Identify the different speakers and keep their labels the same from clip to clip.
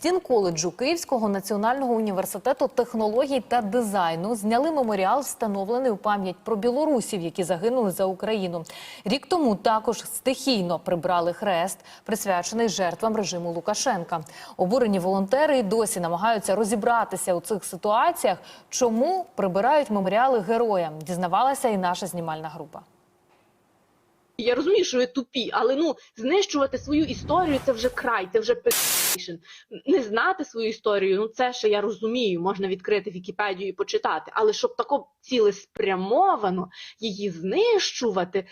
Speaker 1: Стін коледжу Київського національного університету технологій та дизайну зняли меморіал, встановлений у пам'ять про білорусів, які загинули за Україну. Рік тому також стихійно прибрали хрест, присвячений жертвам режиму Лукашенка. Обурені волонтери й досі намагаються розібратися у цих ситуаціях. Чому прибирають меморіали героям? Дізнавалася і наша знімальна група.
Speaker 2: Я розумію, що ви тупі, але ну знищувати свою історію це вже край, це вже пешн. Не знати свою історію, ну це ще я розумію, можна відкрити Вікіпедію і почитати. Але щоб тако цілеспрямовано її знищувати,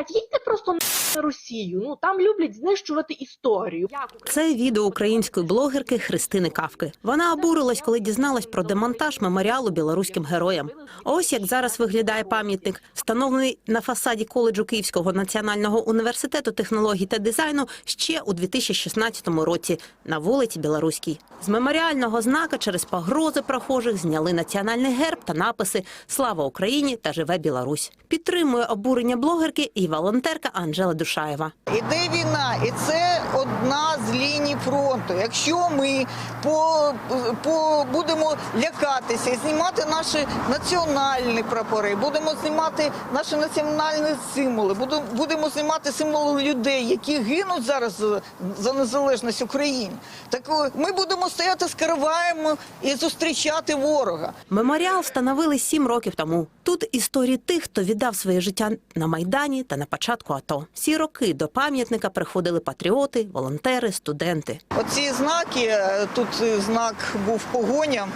Speaker 2: їдьте просто на Росію. Ну там люблять знищувати історію.
Speaker 3: Це відео української блогерки Христини Кавки. Вона обурилась, коли дізналась про демонтаж меморіалу білоруським героям. Ось як зараз виглядає пам'ятник, встановлений на фасаді коледжу Київського національного університету технологій та дизайну ще у 2016 році на вулиці Білоруській. З меморіального знака через погрози прохожих зняли національний герб та написи Слава Україні та живе Білорусь. Підтримує обурення блогерки і волонтерка Анжела Душаєва.
Speaker 4: Іде війна, і це одна з ліній фронту. Якщо ми по, по будемо лякатися і знімати наші національні прапори, будемо знімати наші національні символи, будемо, будемо знімати символи людей, які гинуть зараз за, за незалежність України. Так ми будемо стояти з караваєм і зустрічати ворога.
Speaker 3: Меморіал встановили сім років тому. Тут історії тих, хто віддав своє життя на майдані та на початку АТО. Всі роки до пам'ятника приходили патріоти, волонтери, студенти.
Speaker 4: Оці знаки, е, тут знак був погоня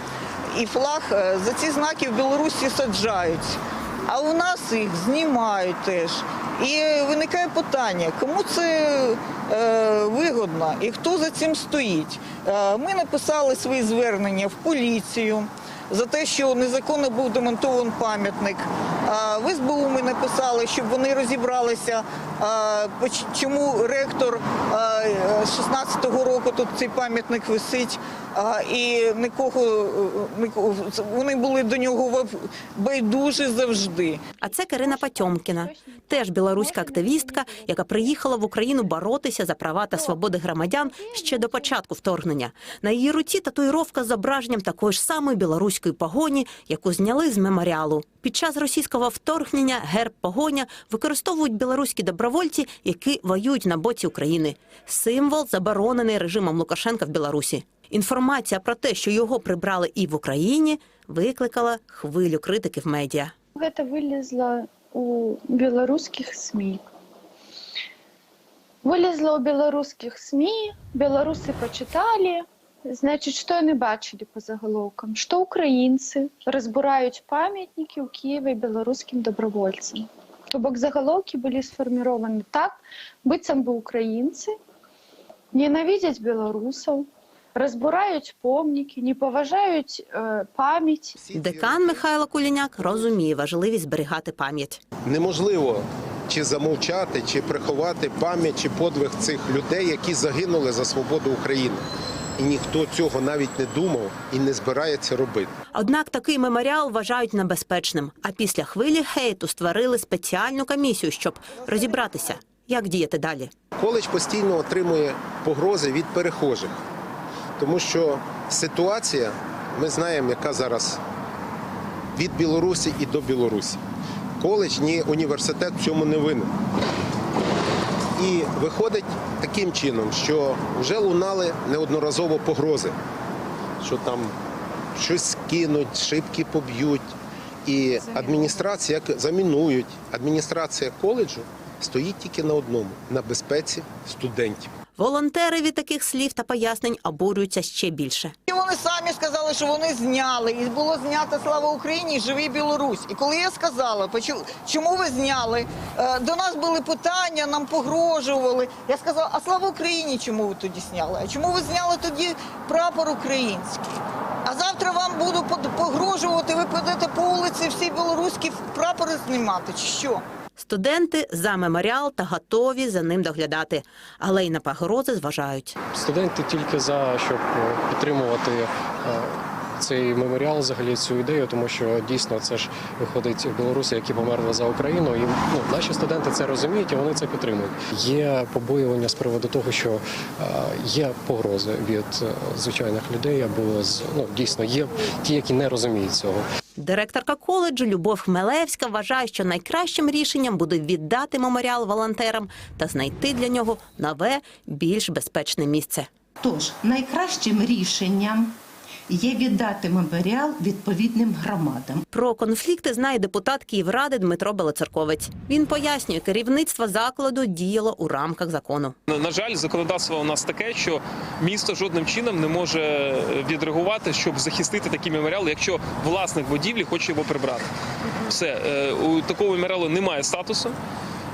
Speaker 4: і флаг, е, за ці знаки в Білорусі саджають. А у нас їх знімають теж. І виникає питання, кому це е, вигодно і хто за цим стоїть. Е, ми написали свої звернення в поліцію за те, що незаконно був демонтований пам'ятник. В СБУ ми написали, щоб вони розібралися, чому ректор а, е, 16-го року тут цей пам'ятник висить, і нікого, е, вони були до нього байдужі завжди.
Speaker 3: А це Карина Патьомкіна, теж білоруська активістка, яка приїхала в Україну боротися за права та свободи громадян ще до початку вторгнення. На її руці татуїровка з зображенням такої ж самої білоруської погоні, яку зняли з меморіалу. Під час російського вторгнення герб погоня використовують білоруські добровольці, які воюють на боці України. Символ заборонений режимом Лукашенка в Білорусі. Інформація про те, що його прибрали і в Україні, викликала хвилю критики в медіа.
Speaker 5: Гэта вылезла у беларускіх СМі. Вылезла ў беларускіх СМі, беларусы пачыталі, значит, што яны бачылі па загалоўкам, што ўкраінцы разбураюць памятнікі ў Киеве беларускім добровольцам. То бок загалоўкі былі сфармірованы так, быццам бы украінцы ненавідзяць беларусаў, разбураюць помнікі, не паважаюць э, памяць
Speaker 3: Декан Михайло Куліняк розуміє важливість зберігати пам'ять.
Speaker 6: неможливо чи замовчати, чи приховати пам'ять чи подвиг цих людей, які загинули за свободу України. І ніхто цього навіть не думав і не збирається робити.
Speaker 3: Однак такий меморіал вважають небезпечним. А після хвилі хейту створили спеціальну комісію, щоб розібратися, як діяти далі.
Speaker 6: Коледж постійно отримує погрози від перехожих, тому що ситуація, ми знаємо, яка зараз від Білорусі і до Білорусі. Коледж, ні університет в цьому не винен. І виходить таким чином, що вже лунали неодноразово погрози, що там щось кинуть, шибки поб'ють. І адміністрація замінують. Адміністрація коледжу стоїть тільки на одному на безпеці студентів.
Speaker 3: Волонтери від таких слів та пояснень обурюються ще більше.
Speaker 4: І вони самі сказали, що вони зняли, і було знято Слава Україні і живий Білорусь. І коли я сказала, «Почу- чому ви зняли? Е, До нас були питання, нам погрожували. Я сказала, а слава Україні, чому ви тоді зняли? А чому ви зняли тоді прапор український? А завтра вам буду погрожувати, ви підете по вулиці всі білоруські прапори знімати, чи що?
Speaker 3: Студенти за меморіал та готові за ним доглядати, але й на погрози зважають.
Speaker 7: Студенти тільки за щоб е, підтримувати е, цей меморіал, взагалі цю ідею, тому що дійсно це ж виходить білоруси, які померли за Україну. І ну, наші студенти це розуміють і вони це підтримують. Є побоювання з приводу того, що е, є погрози від е, звичайних людей, або з ну дійсно є ті, які не розуміють цього.
Speaker 3: Директорка коледжу Любов Хмелевська вважає, що найкращим рішенням буде віддати меморіал волонтерам та знайти для нього нове, більш безпечне місце.
Speaker 8: Тож найкращим рішенням є віддати меморіал відповідним громадам.
Speaker 3: Про конфлікти знає депутат Київради Дмитро Белоцерковець. Він пояснює, керівництво закладу діяло у рамках закону.
Speaker 9: На на жаль, законодавство у нас таке, що місто жодним чином не може відреагувати, щоб захистити такі меморіали, якщо власник будівлі хоче його прибрати. Все е, у такого меморіалу немає статусу.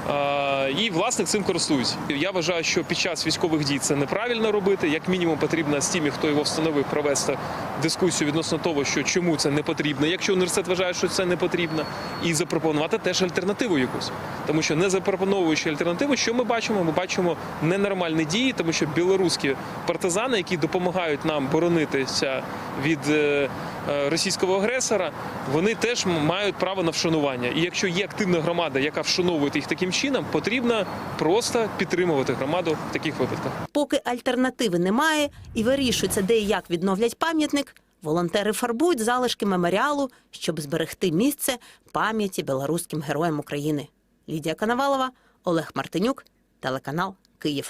Speaker 9: Е, І власник цим користується. Я вважаю, що під час військових дій це неправильно робити. Як мінімум, потрібно з тими, хто його встановив, провести дискусію відносно того, що чому це не потрібно, якщо університет вважає, що це не потрібно, і запропонувати теж альтернативу якусь. Тому що не запропоновуючи альтернативу, що ми бачимо? Ми бачимо ненормальні дії, тому що білоруські партизани, які допомагають нам боронитися від е, російського агресора, вони теж мають право на вшанування. І якщо є активна громада, яка вшановує їх таким чином, потрібно просто підтримувати громаду в таких випадках.
Speaker 3: Поки альтернативи немає і вирішується, де і як відновлять пам'ятник, волонтери фарбують залишки меморіалу, щоб зберегти місце пам'яті білоруським героям України. Лідія Коновалова, Олег Мартинюк, телеканал Київ.